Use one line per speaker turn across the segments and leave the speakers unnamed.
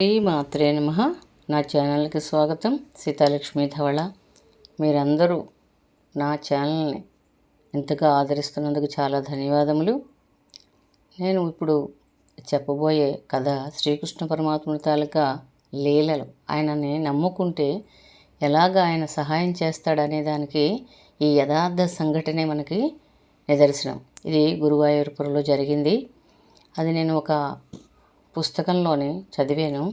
శ్రీ మాత్రే నమ. నా ఛానల్కి స్వాగతం సీతాలక్ష్మి ధవళ. మీరందరూ నా ఛానల్ని ఎంతగా ఆదరిస్తున్నందుకు చాలా ధన్యవాదములు. నేను ఇప్పుడు చెప్పబోయే కథ శ్రీకృష్ణ పరమాత్ముడి తాలూకా లీలలు. ఆయనని నమ్ముకుంటే ఎలాగ ఆయన సహాయం చేస్తాడనే దానికి ఈ యథార్థ సంఘటనే మనకి నిదర్శనం. ఇది గురువాయూర్పురలో జరిగింది. అది నేను ఒక పుస్తకంలోని చదివాను.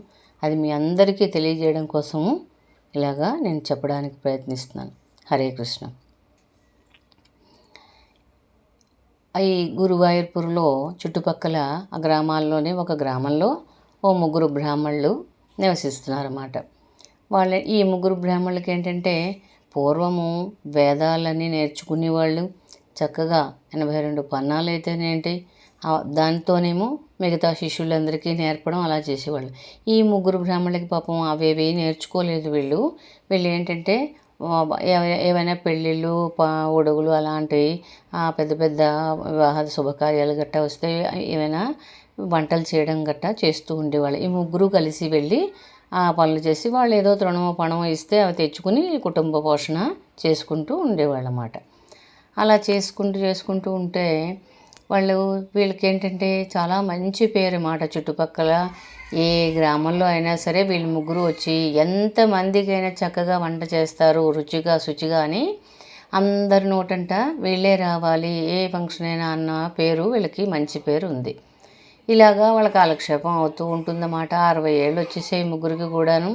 అది మీ అందరికీ తెలియజేయడం కోసము ఇలాగా నేను చెప్పడానికి ప్రయత్నిస్తున్నాను. హరే కృష్ణ. ఈ గురువాయూర్పూర్లో చుట్టుపక్కల ఆ గ్రామాల్లోనే ఒక గ్రామంలో ఓ ముగ్గురు బ్రాహ్మణులు నివసిస్తున్నారన్నమాట. వాళ్ళ ఈ ముగ్గురు బ్రాహ్మణులకి ఏంటంటే పూర్వము వేదాలన్నీ నేర్చుకునేవాళ్ళు. చక్కగా ఎనభై రెండు పన్నాలు అయితేనేంటి దానితోనేమో మిగతా శిష్యులందరికీ నేర్పడం అలా చేసేవాళ్ళు. ఈ ముగ్గురు బ్రాహ్మణులకి పాపం అవేవి నేర్చుకోలేదు వీళ్ళు. వీళ్ళు ఏంటంటే ఏవైనా పెళ్ళిళ్ళు పా ఉడుగులు అలాంటివి పెద్ద పెద్ద వివాహ శుభకార్యాలు గట్టా వస్తే ఏమైనా వంటలు చేయడం గట్టా చేస్తూ ఉండేవాళ్ళు. ఈ ముగ్గురు కలిసి వెళ్ళి ఆ పనులు చేసి వాళ్ళు ఏదో తృణమో పణమో ఇస్తే అవి తెచ్చుకుని కుటుంబ పోషణ చేసుకుంటూ ఉండేవాళ్ళు అన్నమాట అలా చేసుకుంటూ చేసుకుంటూ ఉంటే వాళ్ళు వీళ్ళకి ఏంటంటే చాలా మంచి పేరు మాట చుట్టుపక్కల ఏ గ్రామంలో అయినా సరే వీళ్ళు ముగ్గురు వచ్చి ఎంతమందికైనా చక్కగా వంట చేస్తారు రుచిగా శుచిగా అని అందరి నోటంట వీళ్ళే రావాలి. ఏ ఫంక్షన్ అయినా అన్న పేరు వీళ్ళకి మంచి పేరు ఉంది. ఇలాగా వాళ్ళ కాలక్షేపం అవుతూ ఉంటుందన్నమాట. అరవై ఏళ్ళు వచ్చేసే ముగ్గురికి కూడాను.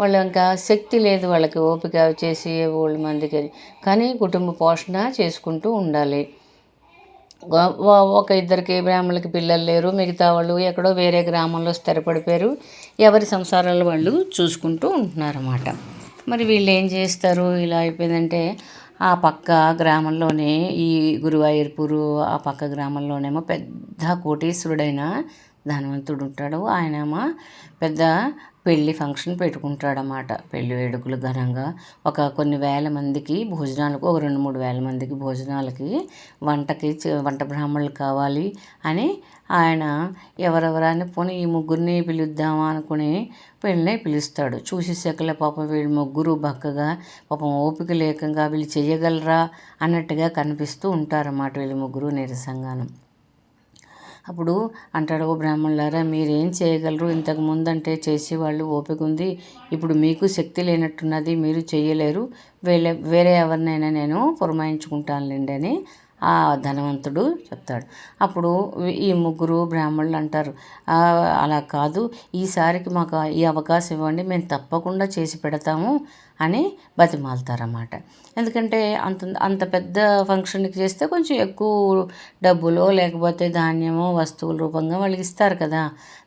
వాళ్ళు ఇంకా శక్తి లేదు వాళ్ళకి ఓపిక చేసి వాళ్ళ మందికి కానీ కుటుంబ పోషణ చేసుకుంటూ ఉండాలి. ఒక ఇద్దరికి బ్రాహ్మణులకి పిల్లలు లేరు. మిగతా వాళ్ళు ఎక్కడో వేరే గ్రామంలో స్థిరపడిపోయారు. ఎవరి సంసారాలు వాళ్ళు చూసుకుంటూ ఉంటున్నారన్నమాట. మరి వీళ్ళు ఏం చేస్తారు? ఇలా అయిపోయిందంటే ఆ పక్క గ్రామంలోనే ఈ గురువాయూర్పూరు ఆ పక్క గ్రామంలోనేమో పెద్ద కోటీశ్వరుడైన ధనవంతుడు ఉంటాడు ఆయనేమో పెద్ద పెళ్ళి ఫంక్షన్ పెట్టుకుంటాడనమాట పెళ్ళి వేడుకలు ఘనంగా ఒక కొన్ని వేల మందికి భోజనాలకు ఒక రెండు మూడు వేల మందికి భోజనాలకి వంటకి వంట బ్రాహ్మణులు కావాలి అని ఆయన ఎవరెవరని పోనీ ఈ ముగ్గురిని పిలుద్దామా అనుకుని పెళ్ళిని పిలుస్తాడు. చూసి పాపం వీళ్ళు ముగ్గురు బక్కగా పాపం ఓపిక లేకంగా వీళ్ళు చేయగలరా అన్నట్టుగా కనిపిస్తూ ఉంటారన్నమాట వీళ్ళు ముగ్గురు నీరసంగాను. అప్పుడు అంటాడు ఓ బ్రాహ్మణులారా మీరేం చేయగలరు? ఇంతకు ముందంటే చేసేవాళ్ళు ఓపిక ఉంది. ఇప్పుడు మీకు శక్తి లేనట్టున్నది మీరు చేయలేరు. వేరే వేరే ఎవరినైనా నేను పురమాయించుకుంటానులేండి అని ఆ ధనవంతుడు చెప్తాడు. అప్పుడు ఈ ముగ్గురు బ్రాహ్మణులు అంటారు అలా కాదు. ఈసారికి మాకు ఈ అవకాశం ఇవ్వండి. మేము తప్పకుండా చేసి పెడతాము. అని బతిమాలుతారన్నమాట. ఎందుకంటే అంత అంత పెద్ద ఫంక్షన్కి చేస్తే కొంచెం ఎక్కువ డబ్బులో లేకపోతే ధాన్యమో వస్తువుల రూపంగా వాళ్ళకి ఇస్తారు కదా.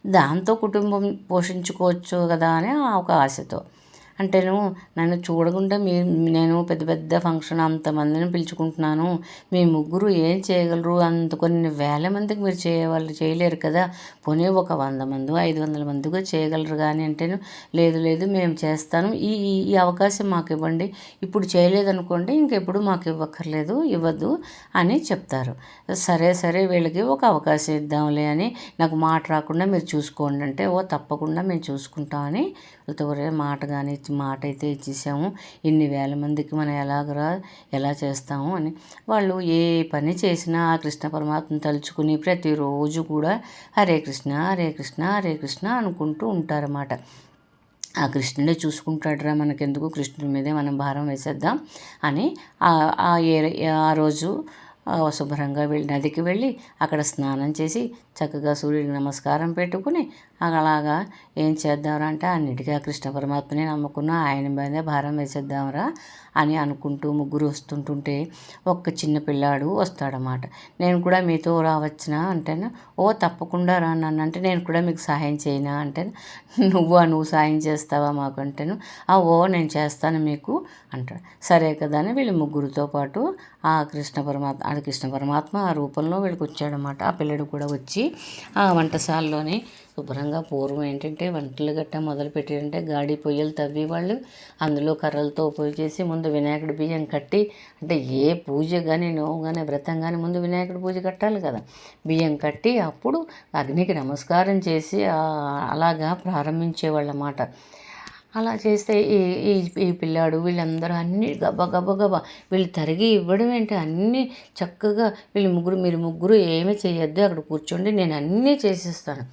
దాంతో కుటుంబం పోషించుకోవచ్చు కదా అని ఒక ఆశతో. అంటేను నన్ను చూడకుండా మీ నేను పెద్ద పెద్ద ఫంక్షన్ అంతమందిని పిలుచుకుంటున్నాను. మీ ముగ్గురు ఏం చేయగలరు? అంత కొన్ని వేల మందికి మీరు చేయవాళ్ళు చేయలేరు కదా. పోనీ ఒక వంద మంది ఐదు వందల మందిగా చేయగలరు కానీ అంటేను లేదు లేదు మేము చేస్తాను. ఈ ఈ అవకాశం మాకు ఇవ్వండి. ఇప్పుడు చేయలేదనుకోండి ఇంకెప్పుడు మాకు ఇవ్వక్కర్లేదు ఇవ్వద్దు అని చెప్తారు. సరే సరే వీళ్ళకి ఒక అవకాశం ఇద్దాంలే అని నాకు మాట రాకుండా మీరు చూసుకోండి అంటే ఓ తప్పకుండా మేము చూసుకుంటామని వాళ్ళతో మాట కానీ మాట అయితే ఇచ్చేసాము. ఇన్ని వేల మందికి మనం ఎలాగరా ఎలా చేస్తాము అని. వాళ్ళు ఏ పని చేసినా ఆ కృష్ణ పరమాత్మ తలుచుకుని ప్రతిరోజు కూడా హరే కృష్ణ హరే కృష్ణ హరే కృష్ణ అనుకుంటూ ఉంటారన్నమాట. ఆ కృష్ణుడే చూసుకుంటాడురా మనకెందుకు? కృష్ణుడి మీదే మనం భారం వేసేద్దాం అని ఆ రోజు శుభ్రంగా వెళ్ళి నదికి వెళ్ళి అక్కడ స్నానం చేసి చక్కగా సూర్యుడికి నమస్కారం పెట్టుకుని అలాగా ఏం చేద్దాంరా అంటే అన్నిటికీ కృష్ణ పరమాత్మని నమ్ముకున్నా ఆయన మీదే భారం వేసేద్దాంరా అని అనుకుంటూ ముగ్గురు వస్తుంటుంటే ఒక్క చిన్న పిల్లాడు వస్తాడనమాట నేను కూడా మీతో రావచ్చునా అంటే ఓ తప్పకుండా రా నన్ను అంటే నేను కూడా మీకు సహాయం చేయనా అంటే నువ్వు? నువ్వు సాయం చేస్తావా మాకు అంటేను? ఆ ఓ నేను చేస్తాను మీకు అంటాడు. సరే కదా అని వీళ్ళు ముగ్గురితో పాటు ఆ కృష్ణ పరమాత్మ అది కృష్ణ పరమాత్మ ఆ రూపంలో వీళ్ళకి వచ్చాడనమాట ఆ పిల్లడు కూడా వచ్చి ఆ వంటశాలలోనే శుభ్రంగా పూర్వం ఏంటంటే వంటలు గట్టా మొదలు పెట్టారంటే గాడి పొయ్యలు తవ్వి వాళ్ళు అందులో కర్రలతో పూజ చేసి ముందు వినాయకుడి బియ్యం కట్టి అంటే ఏ పూజ కానీ నోవు కానీ వ్రతం కానీ ముందు వినాయకుడి పూజ కట్టాలి కదా. బియ్యం కట్టి అప్పుడు అగ్నికి నమస్కారం చేసి అలాగా ప్రారంభించేవాళ్ళు అన్నమాట అలా చేస్తే ఈ ఈ ఈ పిల్లాడు వీళ్ళందరూ అన్ని గబ గబ గబ వీళ్ళు తరిగి ఇవ్వడం ఏంటి? అన్నీ చక్కగా వీళ్ళు ముగ్గురు మీరు ముగ్గురు ఏమీ చేయొద్దు అక్కడ కూర్చోండి నేను అన్నీ చేసిస్తాను.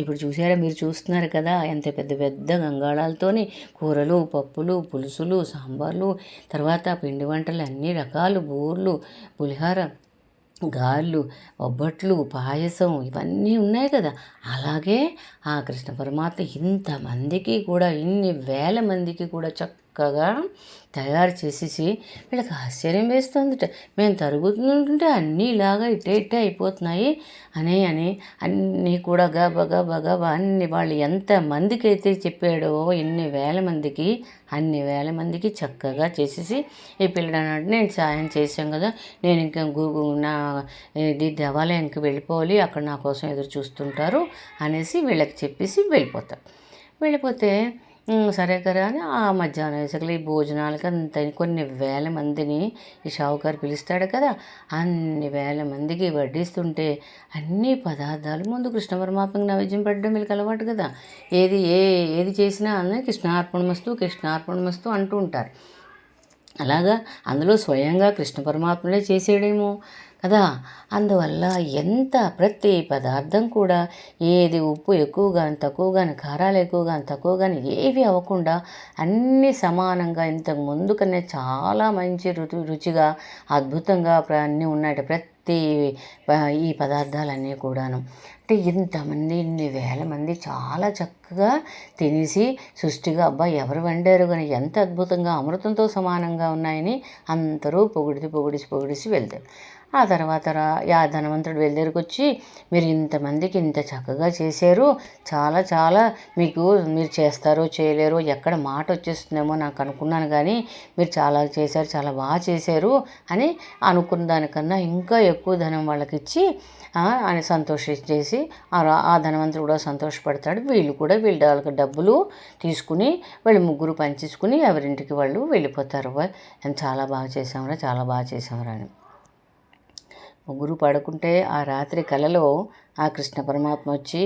ఇప్పుడు చూసారా మీరు చూస్తున్నారు కదా ఎంత పెద్ద పెద్ద గంగాళాలతోని కూరలు పప్పులు పులుసులు సాంబార్లు తర్వాత పిండి వంటలు అన్ని రకాలు బూర్లు పులిహార గాళ్ళు ఒబ్బట్లు పాయసం ఇవన్నీ ఉన్నాయి కదా. అలాగే ఆ కృష్ణ పరమాత్మ ఇంతమందికి కూడా ఇన్ని వేల మందికి కూడా చక్కగా తయారు చేసేసి వీళ్ళకి ఆశ్చర్యం వేస్తుందిట. మేము తరుగుతుంటే అన్నీ ఇలాగా ఇట్టే ఇట్టే అయిపోతున్నాయి. అనే అని అన్నీ కూడా గబ గబ గబ అన్ని వాళ్ళు ఎంత మందికి అయితే చెప్పాడో ఎన్ని వేల మందికి అన్ని వేల మందికి చక్కగా చేసేసి ఈ పిల్లడు అన్నాడు నేను సాయం చేశాం కదా నేను ఇంకా గూగు నా ఇది దేవాలయంకి వెళ్ళిపోవాలి అక్కడ నా కోసం ఎదురు చూస్తుంటారు అనేసి వీళ్ళకి చెప్పేసి వెళ్ళిపోతాం వెళ్ళిపోతే సరే కదా అని ఆ మధ్యాహ్నం వేసకలు ఈ భోజనాలకి అంత కొన్ని వేల మందిని ఈ షావుకారు పిలుస్తాడు కదా. అన్ని వేల మందికి వడ్డిస్తుంటే అన్ని పదార్థాలు ముందు కృష్ణ పరమాత్మకి నైవేద్యం పెట్టడం వీళ్ళకి అలవాటు కదా. ఏది ఏ ఏది చేసినా అందరూ కృష్ణార్పణమస్తు కృష్ణార్పణమస్తు అంటూ ఉంటారు. అలాగా అందులో స్వయంగా కృష్ణ పరమాత్మలే చేసేడేమో? కదా? అందువల్ల ఎంత ప్రతి పదార్థం కూడా ఏది ఉప్పు ఎక్కువ కానీ తక్కువ కానీ కారాలు ఎక్కువ కానీ తక్కువ కానీ ఏవి అవ్వకుండా అన్నీ సమానంగా ఇంతకు ముందు కన్నా చాలా మంచి రుచి రుచిగా అద్భుతంగా అన్నీ ఉన్నాయి. ప్రతి ఈ పదార్థాలన్నీ కూడాను. అంటే ఇంతమంది ఇన్ని వేల మంది చాలా చక్కగా తినేసి సృష్టిగా అబ్బా ఎవరు వండారు కానీ ఎంత అద్భుతంగా అమృతంతో సమానంగా ఉన్నాయని అందరూ పొగిడిసి పొగిడిసి పొగిడిసి వెళ్తారు. ఆ తర్వాత రా యా ధనవంతుడు వెళ్ళరికి వచ్చి మీరు ఇంతమందికి ఇంత చక్కగా చేశారు. చాలా చాలా మీకు మీరు చేస్తారో చేయలేరో ఎక్కడ మాట వచ్చేస్తుందేమో నాకు అనుకున్నాను కానీ మీరు చాలా చేశారు చాలా బాగా చేశారు అని అనుకున్న దానికన్నా ఇంకా ఎక్కువ ధనం వాళ్ళకి ఇచ్చి అని సంతోషించేసి ఆ ధనవంతుడు కూడా సంతోషపడతాడు. వీళ్ళు కూడా వీళ్ళ వాళ్ళకి డబ్బులు తీసుకుని వీళ్ళు ముగ్గురు పంచేసుకుని ఎవరింటికి వాళ్ళు వెళ్ళిపోతారు. చాలా బాగా చేసామరా చాలా బాగా చేసామరా అని. ముగ్గురు పడుకుంటే ఆ రాత్రి కలలో ఆ కృష్ణ పరమాత్మ వచ్చి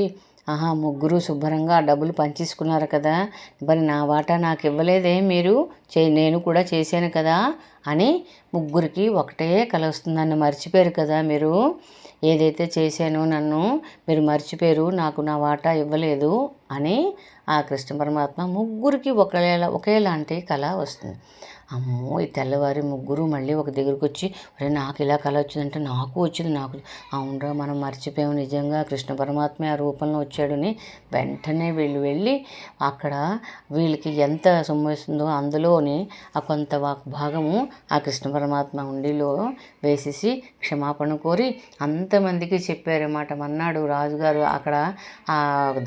ఆహా ముగ్గురు శుభ్రంగా డబ్బులు పంచేసుకున్నారు కదా. మరి నా వాటా నాకు ఇవ్వలేదే మీరు? చే నేను కూడా చేశాను కదా అని ముగ్గురికి ఒకటే కల వస్తుంది. నన్ను మర్చిపోయారు కదా మీరు? ఏదైతే చేశానో నన్ను మీరు మర్చిపోయారు నాకు నా వాటా ఇవ్వలేదు అని ఆ కృష్ణ పరమాత్మ ముగ్గురికి ఒకేలా ఒకేలాంటి కళ వస్తుంది. అమ్మో ఈ తెల్లవారి ముగ్గురు మళ్ళీ ఒక దగ్గరికి వచ్చి అరే నాకు ఇలా కళ వచ్చిందంటే నాకు వచ్చింది నాకు అవునరా మనం మర్చిపోయాము నిజంగా. కృష్ణ పరమాత్మ ఆ రూపంలో వచ్చాడని వెంటనే వీళ్ళు వెళ్ళి అక్కడ వీళ్ళకి ఎంత సొమ్ము వస్తుందో అందులోని ఆ కొంత భాగము ఆ కృష్ణ పరమాత్మ ఉండిలో వేసేసి క్షమాపణ కోరి అంతమందికి చెప్పారన్నమాట. మన్నాడు రాజుగారు అక్కడ ఆ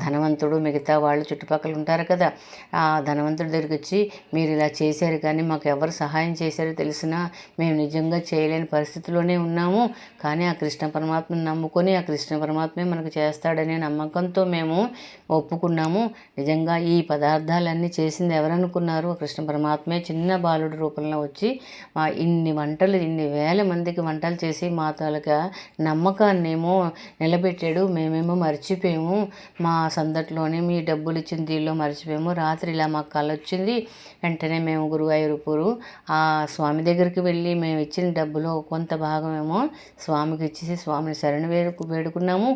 ధనవంతుడు మిగతా వాళ్ళు చుట్టుపక్కల ఉంటారు కదా. ఆ ధనవంతుడి దగ్గరికి వచ్చి మీరు ఇలా చేశారు కానీ మాకు ఎవరు సహాయం చేశారో తెలిసినా మేము నిజంగా చేయలేని పరిస్థితిలోనే ఉన్నాము. కానీ ఆ కృష్ణ పరమాత్మను నమ్ముకొని ఆ కృష్ణ పరమాత్మే మనకు చేస్తాడనే నమ్మకంతో మేము ఒప్పుకున్నాము. నిజంగా ఈ పదార్థాలన్నీ చేసింది ఎవరనుకున్నారు? కృష్ణ పరమాత్మే చిన్న బాలుడి రూపంలో వచ్చి ఇన్ని వంటలు ఇన్ని వేల మందికి వంటలు చేసి మా తాలూకా నమ్మకాన్నేమో నిలబెట్టాడు. మేమేమో మర్చిపోయాము. మా సందట్లోనే మీ డబ్బులు ఇచ్చిన దీనిలో మర్చిపోయాము. రాత్రి ఇలా మాకు కళ వచ్చింది వెంటనే మేము గురువాయూరుపూరు ఆ స్వామి దగ్గరికి వెళ్ళి మేము ఇచ్చిన డబ్బులో కొంత భాగమేమో స్వామికి ఇచ్చేసి స్వామిని శరణ వేడుకు వేడుకున్నాము.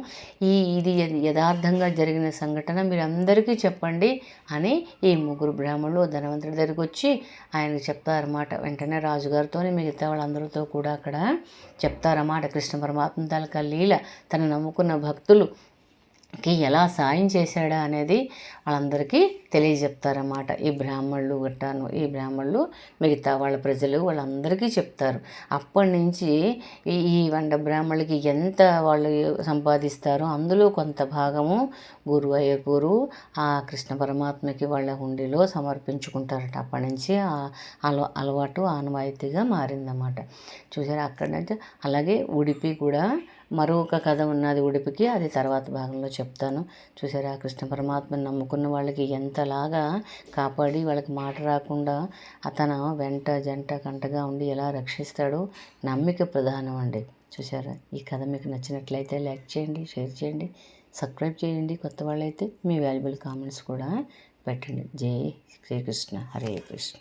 ఈ ఇది యథార్థంగా జరిగిన సంఘటన మీరు అందరికీ చెప్పండి అని ఈ ముగ్గురు బ్రాహ్మణులు ధనవంతుడి దగ్గరికి వచ్చి ఆయనకు చెప్తారన్నమాట. వెంటనే రాజుగారితో మిగతా వాళ్ళందరితో కూడా అక్కడ చెప్తారన్నమాట. కృష్ణ పరమాత్మ తాలూకా లీల తను నమ్ముకున్న భక్తులు కి ఎలా సాయం చేశాడా అనేది వాళ్ళందరికీ తెలియజెప్తారన్నమాట. ఈ బ్రాహ్మణులు గట్టాను ఈ బ్రాహ్మణులు మిగతా వాళ్ళ ప్రజలు వాళ్ళందరికీ చెప్తారు. అప్పటి నుంచి ఈ ఈ వండ బ్రాహ్మణులకి ఎంత వాళ్ళు సంపాదిస్తారో అందులో కొంత భాగము గురువు అయ్యే ఆ కృష్ణ పరమాత్మకి వాళ్ళ హుండీలో సమర్పించుకుంటారట. అప్పటి నుంచి ఆ అల అలవాటు ఆనవాయితీగా మారిందన్నమాట. చూసారా అక్కడ నుంచి అలాగే ఉడిపి కూడా మరొక కథ ఉన్నది ఉడిపికి అది తర్వాత భాగంలో చెప్తాను. చూసారా కృష్ణ పరమాత్మని నమ్ముకున్న వాళ్ళకి ఎంతలాగా కాపాడి వాళ్ళకి మాట రాకుండా అతను వెంట జంట కంటగా ఉండి ఎలా రక్షిస్తాడో నమ్మిక ప్రధానం అండి. చూసారా ఈ కథ మీకు నచ్చినట్లయితే లైక్ చేయండి షేర్ చేయండి సబ్స్క్రైబ్ చేయండి. కొత్త వాళ్ళైతే మీ వాల్యుబుల్ కామెంట్స్ కూడా పెట్టండి. జై శ్రీకృష్ణ హరే కృష్ణ.